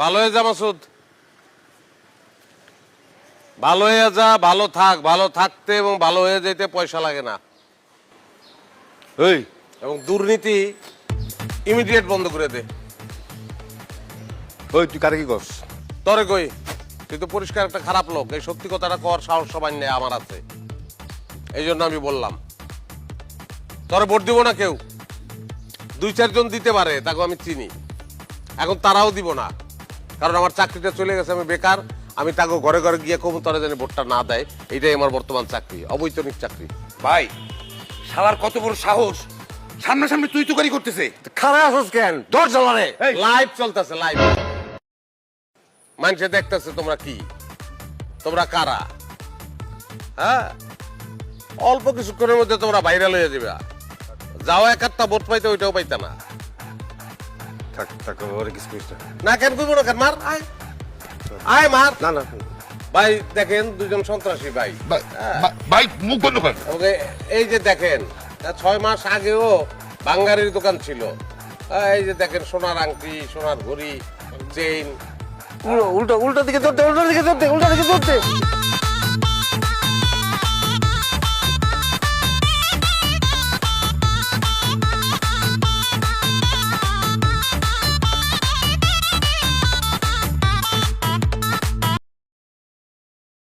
ভালো হয়ে যা মাসুদ। ভালো হয়ে যা, ভালো থাক, ভালো থাকতে এবং ভালো হয়ে যেতে পয়সা লাগে না। এই, এবং দুর্নীতি ইমিডিয়েট বন্ধ করে দে। ওই তুই কারে কি করস? তরে কই, তুই তো পরিষ্কার একটা খারাপ লোক, এই সত্যি কথাটা কর, সাহস সবাই নেই আমার আছে এই জন্য আমি বললাম, তরে ভোট দিব না কেউ। দুই চারজন দিতে পারে তাকে আমি চিনি। এখন তারাও দিব না। কারণ আমার চাকরিটা চলে গেছে আমি বেকার। আমি তাকে ঘরে ঘরে গিয়ে কমু তরে জানি ভোটটা না দেয় এটাই আমার বর্তমান চাকরি অবৈতনিক চাকরি। ভাই শালার কত বড় সাহস। সামনাসামনি তুই তুকারি করতেছে। খারাপ আছিস কেন? ধর জ্বালারে লাইভ চলতেছে লাইভ মানুষে দেখতেছে তোমরা কি? তোমরা কারা? হ্যাঁ? অল্প কিছুক্ষণের মধ্যে তোমরা ভাইরাল হয়ে যাবে। যাও এক একটা ভোট পাইতে ওইটাও পাইতে না। থাক থাক ওরে কিছু করিস না। কেন করব না কেন মার? আয়। আয় মার। না না। ভাই দেখেন দুজন সন্ত্রাসী ভাই। ভাই, ভাই, মুখ বন্ধ কর। ওকে এই যে দেখেন ছয় মাস আগেও বাঙ্গারির দোকান ছিল। এই যে দেখেন সোনার আংটি সোনার ঘড়ি চেইন। উল্টো উল্টো দিকে ধরতে উল্টো দিকে ধরতে উল্টো দিকে ধরতে